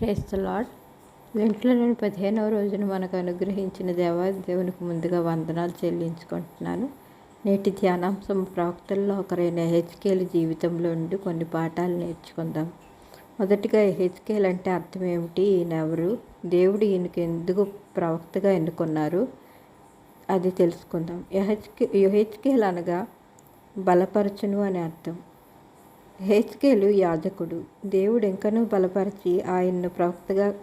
క్రైస్త lord లెంట్లోని పదిహేనవ రోజున మనకు అనుగ్రహించిన దేవా దేవునికి ముందుగా వందనాలు చెల్లించుకుంటున్నాను. నేటి ధ్యానాంశం ప్రవక్తల్లో ఒకరైన హెచ్కేల్ జీవితంలో నుండి కొన్ని పాఠాలు నేర్చుకుందాం. మొదటిగా హెచ్కేల్ అంటే అర్థం ఏమిటి? ఈయన ఎవరు? దేవుడు ఈయనకి ఎందుకు ప్రవక్తగా ఎన్నుకున్నారు? అది తెలుసుకుందాం. యహెచ్కే యుహెచ్కేల్ అనగా బలపరచును అని అర్థం. హెచ్కేలు యాజకుడు. దేవుడు ఇంకనూ బలపరిచి ఆయన్ను ప్రవక్తగా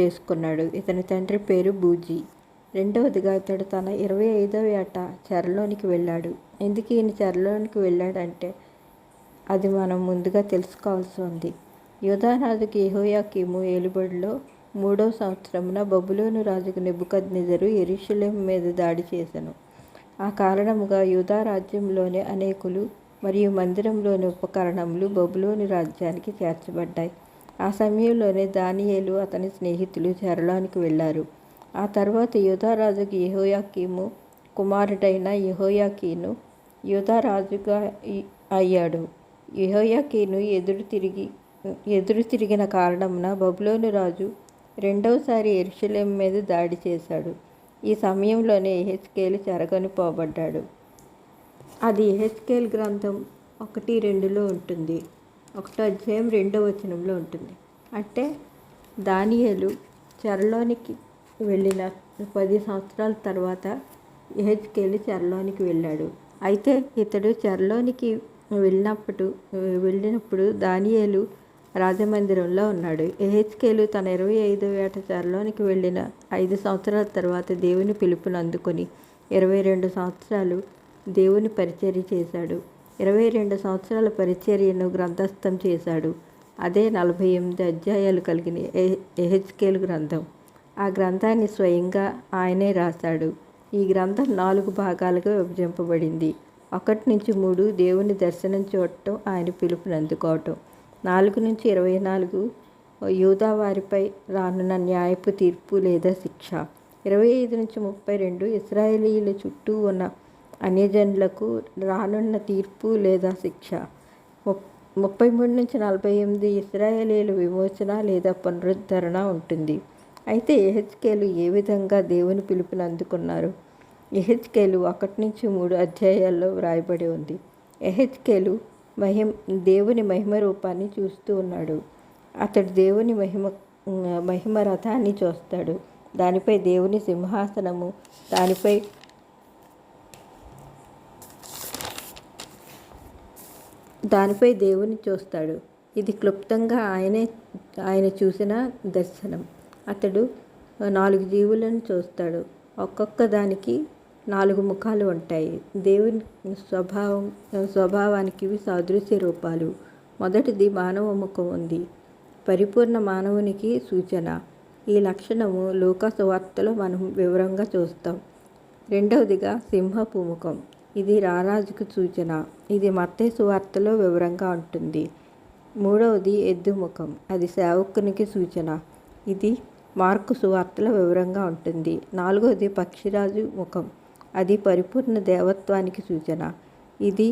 చేసుకున్నాడు. ఇతని తండ్రి పేరు బూజీ. రెండవదిగా ఇతడు తన ఇరవై ఐదవ ఏట చెరలోనికి వెళ్ళాడు. ఎందుకు ఈయన చెరలోనికి వెళ్ళాడంటే అది మనం ముందుగా తెలుసుకోవాల్సి ఉంది. యోధారాజుకి యెహోయాకీము ఏలుబడిలో మూడో సంవత్సరమున బబులోను రాజుకు నెబుకద్నెజరు ఎరుషులేం మీద దాడి చేశాను ఆ కారణముగా యూధారాజ్యంలోని అనేకులు మరియు మందిరంలోని ఉపకరణములు బబులోని రాజ్యానికి చేర్చబడ్డాయి. ఆ సమయంలోనే దానియేలు అతని స్నేహితులు చెరలోనికి వెళ్ళారు. ఆ తర్వాత యూదారాజుకి యహోయాకీము కుమారుడైన యహోయాకీను యూదారాజుగా అయ్యాడు. యహోయాకీను ఎదురు తిరిగి ఎదురు తిరిగిన కారణమున బబులోను రాజు రెండవసారి ఎరుషలేం మీద దాడి చేశాడు. ఈ సమయంలోనే ఎహెచ్కేలు చెరగొని పోబడ్డాడు. అది ఎహెచ్కేల్ గ్రంథం ఒకటి రెండులో ఉంటుంది. ఒకటో అధ్యాయం రెండో వచనంలో ఉంటుంది. అంటే దానియేలు చెరలోనికి వెళ్ళిన పది సంవత్సరాల తర్వాత ఎహెచ్కేలు చెరలోనికి వెళ్ళాడు. అయితే ఇతడు చెరలోనికి వెళ్ళినప్పుడు వెళ్ళినప్పుడు దానియేలు రాజమందిరంలో ఉన్నాడు. ఎహెచ్కేలు తన ఇరవై ఐదో ఏట చెరలోనికి వెళ్ళిన ఐదు సంవత్సరాల తర్వాత దేవుని పిలుపును అందుకొని ఇరవై రెండు సంవత్సరాలు దేవుని పరిచర్య చేశాడు. ఇరవై రెండు సంవత్సరాల పరిచర్యను గ్రంథస్థం చేశాడు. అదే నలభై ఎనిమిది అధ్యాయాలు కలిగిన ఎహెచ్కేల్ గ్రంథం. ఆ గ్రంథాన్ని స్వయంగా ఆయనే రాశాడు. ఈ గ్రంథం నాలుగు భాగాలుగా విభజింపబడింది. ఒకటి నుంచి మూడు దేవుని దర్శనం చూడటం ఆయన పిలుపుని అందుకోవటం. నాలుగు నుంచి ఇరవై నాలుగు యూదా వారిపై రానున్న న్యాయపు తీర్పు లేదా శిక్ష. ఇరవై ఐదు నుంచి ముప్పై రెండు ఇస్రాయేలీల చుట్టూ ఉన్న అన్యజనులకు రానున్న తీర్పు లేదా శిక్ష? ముప్పై మూడు నుంచి నలభై ఎనిమిది ఇస్రాయేలీల విమోచన లేదా పునరుద్ధరణ ఉంటుంది. అయితే ఎహెచ్కేలు ఏ విధంగా దేవుని పిలుపుని అందుకున్నారు? ఎహెచ్కేలు ఒకటి నుంచి మూడు అధ్యాయాల్లో వ్రాయబడి ఉంది. ఎహెచ్కేలు మహిమ దేవుని మహిమ రూపాన్ని చూస్తూ ఉన్నాడు. అతడు దేవుని మహిమ మహిమ రథాన్ని చూస్తాడు. దానిపై దేవుని సింహాసనము దానిపై దానిపై దేవుని చూస్తాడు. ఇది క్లుప్తంగా ఆయనే ఆయన చూసిన దర్శనం. అతడు నాలుగు జీవులను చూస్తాడు. ఒక్కొక్క దానికి నాలుగు ముఖాలు ఉంటాయి. దేవుని స్వభావం స్వభావానికి ఇవి సాదృశ్య రూపాలు. మొదటిది మానవ ముఖం ఉంది. పరిపూర్ణ మానవునికి సూచన. ఈ లక్షణము లోక సువార్తలో మనం వివరంగా చూస్తాం. రెండవదిగా సింహపు ముఖం. ఇది రారాజుకు సూచన. ఇది మత్తే సువార్తలో వివరంగా ఉంటుంది. మూడవది ఎద్దు ముఖం అది సేవకునికి సూచన. ఇది మార్కు సువార్తలో వివరంగా ఉంటుంది. నాలుగవది పక్షిరాజు ముఖం. అది పరిపూర్ణ దేవత్వానికి సూచన. ఇది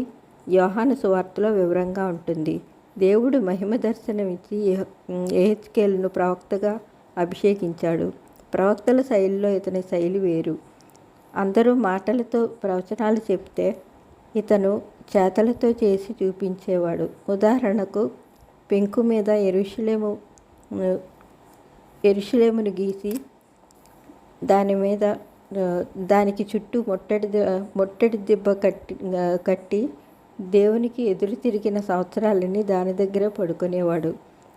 యోహాను సువార్తలో వివరంగా ఉంటుంది. దేవుడు మహిమ దర్శనమిచ్చి ఏహెచ్కేల్ను ప్రవక్తగా అభిషేకించాడు. ప్రవక్తల శైలిలో ఇతని శైలి వేరు. అందరూ మాటలతో ప్రవచనాలు చెప్తే ఇతను చేతలతో చేసి చూపించేవాడు. ఉదాహరణకు పెంకు మీద ఎరుషులేము ఎరుషులేమును గీసి దాని మీద దానికి చుట్టూ మొట్టడి మొట్టడి దెబ్బ కట్టి కట్టి దేవునికి ఎదురు తిరిగిన సంవత్సరాలని దాని దగ్గర పడుకునేవాడు.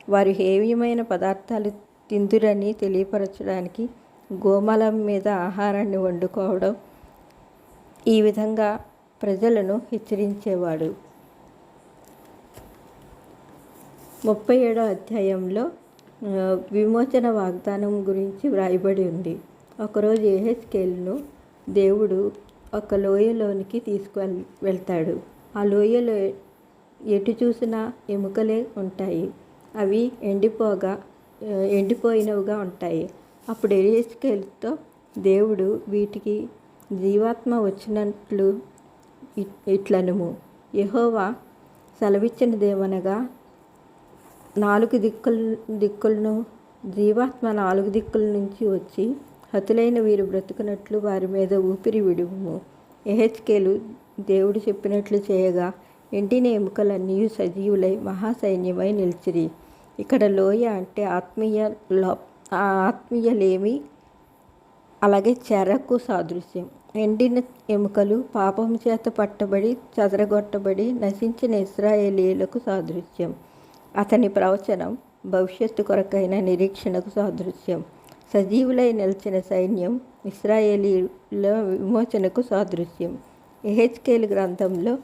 వారు హేవీయమైన పదార్థాలు తిందురని తెలియపరచడానికి గోమలం మీద ఆహారాన్ని వండుకోవడం ఈ విధంగా ప్రజలను హెచ్చరించేవాడు. ముప్పై ఏడో అధ్యాయంలో విమోచన వాగ్దానం గురించి వ్రాయబడి ఉంది. ఒకరోజు ఏహెచ్కేల్ను దేవుడు ఒక లోయలోనికి తీసుకువెళ్ వెళ్తాడు. ఆ లోయలో ఎటు చూసినా ఎముకలే ఉంటాయి. అవి ఎండిపోగా ఎండిపోయినవిగా ఉంటాయి. అప్పుడు ఎలిస్కేల్తో దేవుడు వీటికి జీవాత్మ వచ్చినట్లు ఇట్లనుము. యహోవా సెలవిచ్చినదేమనగా నాలుగు దిక్కులు దిక్కులను జీవాత్మ నాలుగు దిక్కుల నుంచి వచ్చి హతులైన వీరు బ్రతుకున్నట్లు వారి మీద ఊపిరి విడుము ఎహెచ్కేలు దేవుడు చెప్పినట్లు చేయగా ఎండిన ఎముకలన్నీ సజీవులై మహాసైన్యమై నిలిచిరి. ఇక్కడ లోయ అంటే ఆత్మీయ లో ఆత్మీయలేమి. అలాగే చెరకు సాదృశ్యం. ఎండిన ఎముకలు పాపం చేత పట్టబడి చదరగొట్టబడి నశించిన ఇస్రాయేలీలకు సాదృశ్యం. అతని ప్రవచనం భవిష్యత్తు కొరకైన నిరీక్షణకు సాదృశ్యం. సజీవులై నిలిచిన సైన్యం ఇస్రాయేలీల విమోచనకు సాదృశ్యం. ఎహెచ్కేల్ గ్రంథంలో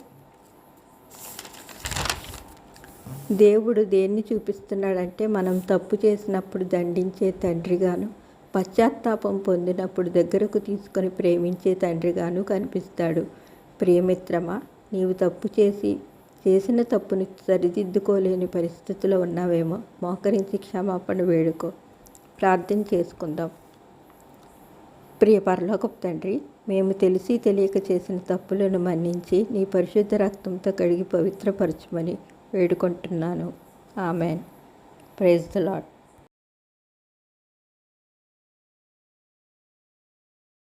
దేవుడు దేన్ని చూపిస్తున్నాడంటే మనం తప్పు చేసినప్పుడు దండించే తండ్రిగాను పశ్చాత్తాపం పొందినప్పుడు దగ్గరకు తీసుకొని ప్రేమించే తండ్రిగాను కనిపిస్తాడు. ప్రియమిత్రమా నీవు తప్పు చేసి చేసిన తప్పుని సరిదిద్దుకోలేని పరిస్థితిలో ఉన్నావేమో మోకరించి క్షమాపణ వేడుకో. ప్రార్థన చేసుకుందాం. ప్రియ పరలోకపు తండ్రి మేము తెలిసి తెలియక చేసిన తప్పులను మన్నించి నీ పరిశుద్ధ రక్తంతో కడిగి పవిత్రపరచమని వేడుకుంటున్నాను. ఆమెన్. Praise the lord